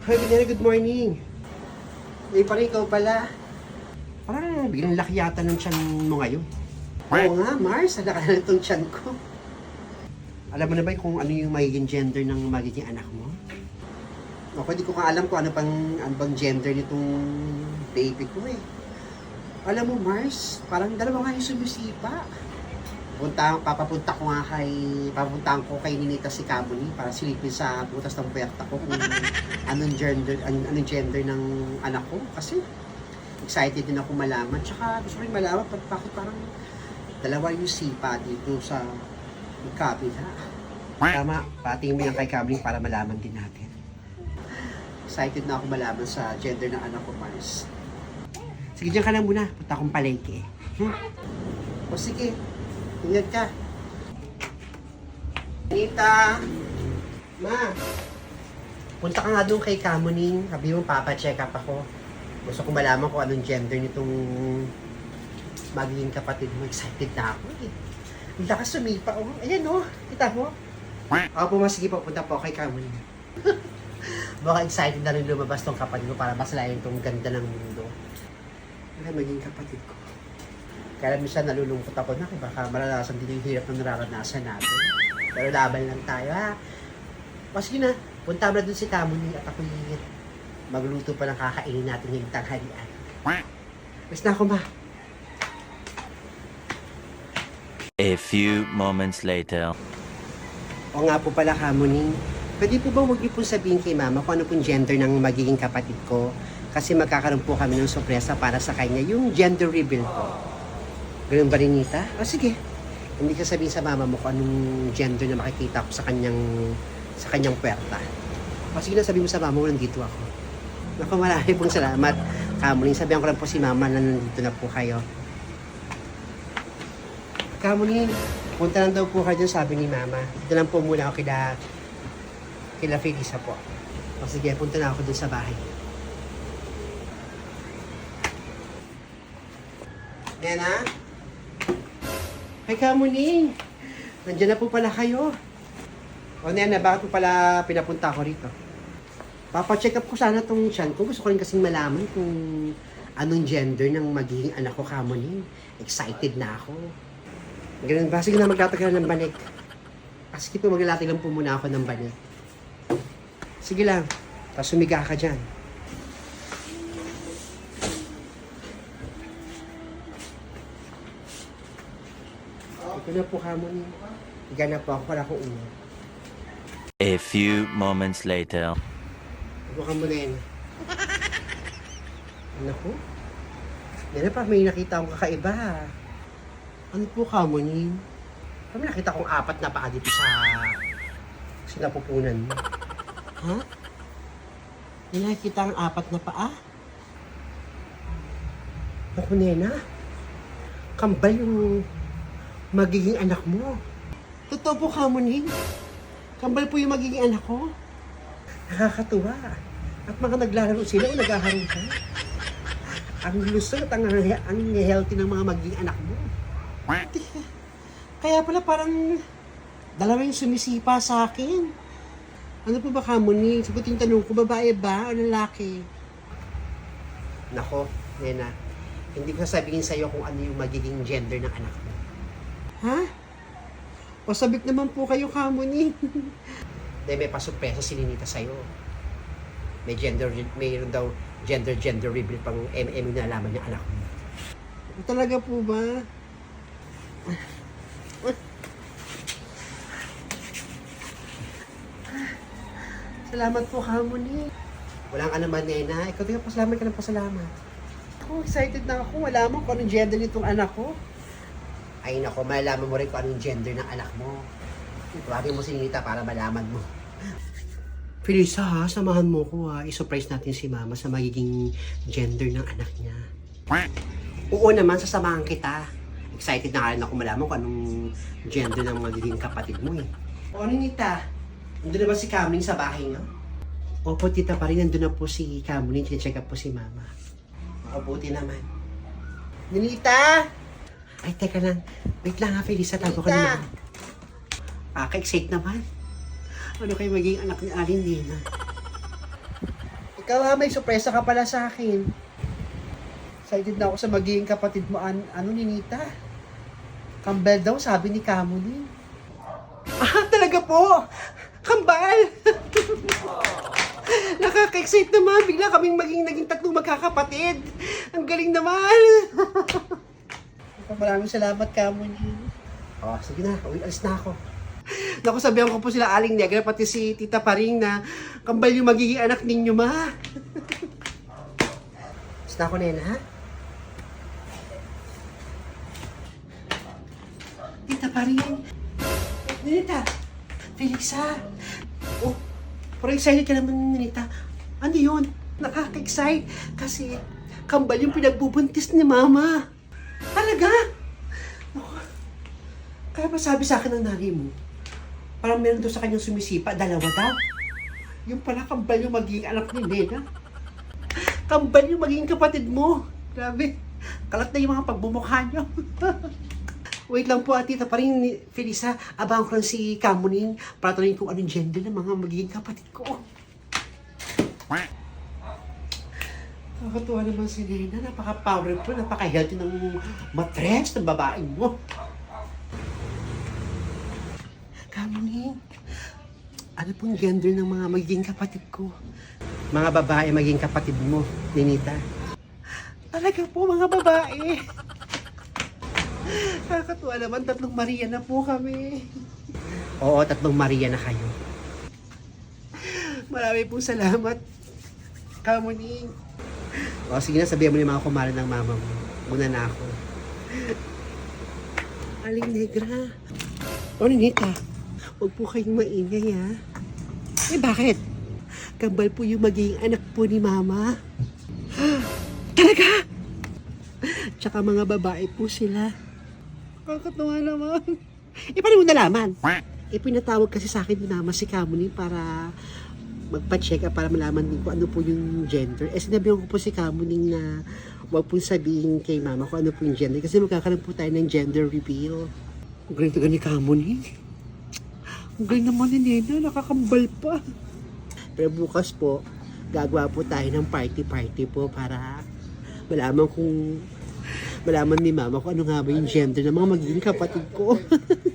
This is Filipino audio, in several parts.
Hi, Binera, good morning. May pa rin ikaw pala. Parang biglang laki yata ng tiyan mo ngayon. Oo nga, Mars, ang laki na itong tiyan ko. Alam mo na ba kung ano yung magiging gender ng magiging anak mo? Ako, hindi ko nga alam kung ano pang ano bang gender nitong baby ko eh. Alam mo, Mars, parang dalawa nga yung sumisipa. Punta, papapunta ko nga kay, papuntahan ko kay Ninita si Kamuni para silipin sa butas ng puwerta ko kung anong gender, an, anong gender ng anak ko. Kasi excited din ako malaman. Tsaka gusto rin malaman pa- bakit parang dalawa yung sipa dito sa kabila. Tama, patingin mo yan kay Kamuni para malaman din natin. Excited na ako malaman sa gender ng anak ko, Mars. Sige, dyan ka lang muna. Punta akong palengke. Hmm? O sige, ingat ka. Anita! Ma! Punta ka nga doon kay Kamuning. Sabi mo, papa-check up ako. Gusto ko malaman kung anong gender nitong magiging kapatid mo. Excited na ako eh. Ang lakas sumipa. Oh. Ayan oh, kita mo. Ako po, sige po, punta po kay Kamuning. Baka excited na rin lumabas tong kapatid ko para maslayan tong ganda ng mundo. Wala maging kapatid ko. Kaya minsan nalulungkot ako na kung baka maranasan din yung hirap na nararanasan natin. Pero laban lang tayo ha. O sige na, punta mo na dun si Kamuni at ako magluto pa ng kakainin natin ngayong tanghalian. Basta na ako ma. A few moments later. O nga po pala Kamuni, pwede po ba huwag niyo po sabihin kay mama kung ano pong gender ng magiging kapatid ko? Kasi magkakaroon po kami ng sorpresa para sa kanya, yung gender reveal po. Ganun ba rin, Nita? O sige, hindi ka sabihin sa mama mo kung anong gender na makikita ko sa kanyang sa kanyang puwerta. O sige na, sabihin mo sa mama mo, nandito ako. Naku, marami pong salamat. Kamuling, sabihan ko lang po si mama na nandito na po kayo. Kamuling, punta lang daw po kayo dyan, sabi ni mama. Dito lang po muna ako kila, kila Felisa po. O sige, punta na ako dun sa bahay. Nena? Ay, Kamuning! Nandiyan na po pala kayo. O Nena, bakit po pala pinapunta ko rito? Papacheck up ko sana tong tiyan ko. Gusto ko rin kasing malaman kung anong gender ng magiging anak ko, Kamuning. Excited na ako. Ganun ba? Sige na, magtatagal ng banig. Ah, sige po, maglalati lang po muna ako ng banig. Sige lang. Tapos sumiga ka dyan. Ito na po, Kamuning. Higa na po ako, wala akong ulo. A few moments later. Huwag ka muna yun. Ano po? Yan pa, may nakita akong kakaiba. Ano po ka mo ni? Kami nakita kong apat na paa dito sa sinapupunan mo. Ha? May nakita ang apat na paa? Ako, nena. Kambal yung magiging anak mo. Totoo po ka mo ni? Kambal po yung magiging anak ko. Nakakatuwa. At mga naglalaro sila o naghaharutan. Ang lusot, ang, ang healthy ng mga magiging anak mo. Kaya pala parang dalawa yung sumisipa sa akin. Ano po ba kamo ni? Sagutin tanong ko, babae ba o lalaki? Nako, Nena, hindi ko sasabihin sa'yo kung ano yung magiging gender ng anak mo. Ha? O sabik naman po kayo kamo ni. Dahil may pasupesa si Ninita sa'yo. May gender, mayroon daw gender, gender reveal pang MM na alaman ng anak mo. Talaga po ba? Salamat po, Harmony. Walang anuman, Nena. Ikaw din pasalamat ka ng pasalamat. Ako, excited na ako. Wala mo kung anong gender nitong anak ko. Ay, nako, malalaman mo rin kung anong gender ng anak mo. Tuwagin mo si Nita para malaman mo. Felisa ha, samahan mo ko ha. I-surprise natin si mama sa magiging gender ng anak niya. Oo naman, sasamahan kita. Excited na nga rin ako malaman kung anong gender ng magiging kapatid mo eh. O ano Nita? Nandun na ba si Kamling sa bahay niyo? Opo, tita pa rin. Nandun na po si Kamling. Check up po si mama. Mabuti naman. Ninita! Ay, teka lang. Wait lang ha, Felisa. Tago Nita! naman. Paka-excite naman. Ano kayo magiging anak ni Alin Nina? Ikaw ha, may sorpresa ka pala sa akin. Excited na ako sa magiging kapatid mo, an ano ni Nita? Kambal daw, sabi ni Kamuning. Ah, talaga po! Kambal! Nakaka-excite naman. Bigla kaming maging naging tatlong magkakapatid. Ang galing naman. Maraming salamat, Kamuning. Oh, sige na. Uy, alis na ako. Naku, sabihan ko po sila Aling Negra, pati si Tita Paring na kambal yung magiging anak ninyo, ma. Alis na ako, Nena, ha? Tita Paring. Ninita. Felixa. Oh, parang excited ka naman, Ninita. Ano yun? Nakaka-excite. Kasi kambal yung pinagbubuntis ni Mama. Talaga? Naku, kaya pa sabi sa akin ng nanay mo, parang meron doon sa kanyang sumisipa, dalawa daw. Yung pala kambal yung magiging anak ni Nena. Kambal yung magiging kapatid mo. Grabe. Kalat na yung mga pagbumukha niyo. Wait lang po, atita pa rin, ni- Felisa. Abang ko si Kamuning para tanongin kung anong gender ng mga magiging kapatid ko. Nakakatuwa naman si Nena. Napaka-powerful, napaka-healthy ng matres ng babaeng mo. Kamuning, ano pong gender ng mga magiging kapatid ko? Mga babae magiging kapatid mo, Ninita. Talaga po, mga babae. Nakakatuwa naman, tatlong Maria na po kami. Oo, tatlong Maria na kayo. Marami pong salamat, Kamuning. O, sige na, sabihan mo na yung mga kumara ng mama mo. Muna na ako. Aling Negra. O, Ninita, huwag po kayong maingay, ha? Eh, bakit? Kambal po yung magiging anak po ni Mama. Talaga? Tsaka mga babae po sila. Kakatuwa naman. Eh, paano mo nalaman? Eh, pinatawag kasi sa akin ni Mama si Kamuning para magpa-check up para malaman din kung ano po yung gender. Eh, sinabihan ko po si Kamuning na huwag po sabihin kay Mama kung ano po yung gender kasi magkakaroon po tayo ng gender reveal. Ang galing talaga ni Kamuning. Ang galing naman ni Nena, nakakambal pa. Pero bukas po, gagawa po tayo ng party-party po para malaman kung malaman ni mama kung ano nga ba yung gender ng mga magiging kapatid ko.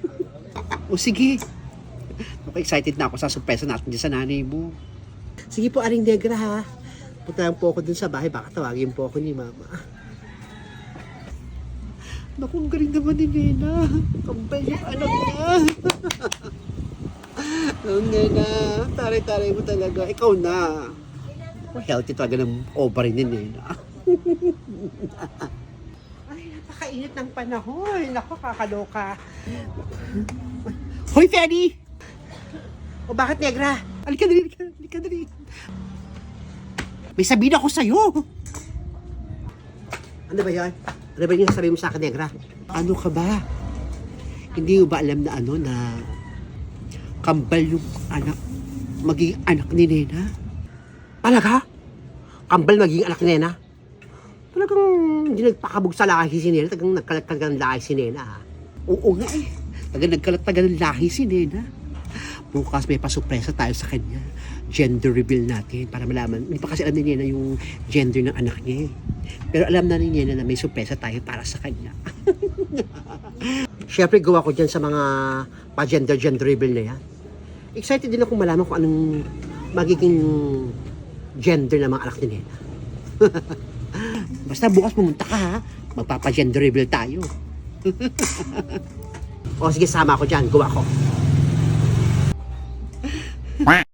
o sige. Ako excited na ako sa surpresa natin dyan sa nanay mo. Sige po, Aring Negra ha. Punta lang po ako dun sa bahay. Baka tawagin po ako ni mama. Naku, ang galing naman ni Nena. Kambal yung anak niya. Ang Nena, tare-tare mo talaga. Ikaw na. Oh, healthy talaga ng ovary ni Nena. Ay, napakainit ng panahon. Naku, kakaloka. Hoy, Freddy! O bakit, Negra? Halika dali, halika dali. May sabihin ako sa'yo. Ano ba yan? Ano ba yung sabihin mo sa akin, Negra? Ano ka ba? Hindi mo ba alam na ano na kambal yung anak, magiging anak ni Nena? Talaga? Kambal magiging anak ni Nena? Talagang hindi nagpakabog sa lahi si Nena, talagang nagkalat-tagal ng lahi si Nena. Oo nga eh, talagang nagkalat-tagal ng lahi si Nena. Bukas may pasupresa tayo sa kanya. Gender reveal natin para malaman. Hindi pa kasi alam ni Nena yung gender ng anak niya eh. Pero alam na ni Nena na may surpresa tayo para sa kanya. Siyempre, gawa ko dyan sa mga pa-gender-gender reveal na yan. Excited din ako malaman kung anong magiging gender ng mga anak ni Nena. Basta bukas pumunta ka ha. Magpapa-gender reveal tayo. o sige, sama ako dyan. Gawa ko. Quack.